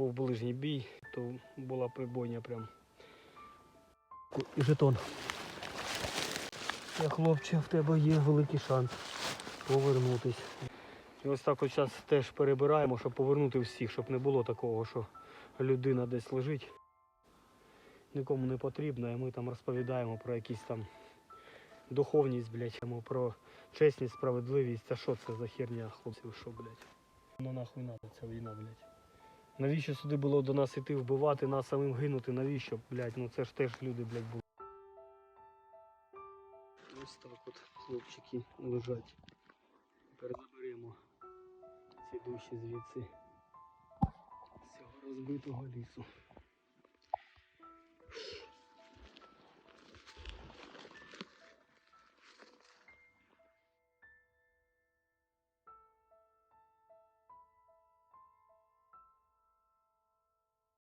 був ближній бій, то була прибойня прям. І жетон. Та, хлопче, в тебе є великий шанс повернутись. І ось так от зараз теж перебираємо, щоб повернути всіх, щоб не було такого, що людина десь лежить. Нікому не потрібно, і ми там розповідаємо про якісь там духовність, блядь, про чесність, справедливість. А що це за херня, хлопці, ви що, блядь? Ну нахуй надо ця війна, блядь. Навіщо сюди було до нас іти вбивати, нас самим гинути? Навіщо, блядь? Ну це ж теж люди, блядь, були. Ось так от хлопчики лежать. Тепер заберемо ці душі звідси з цього розбитого лісу.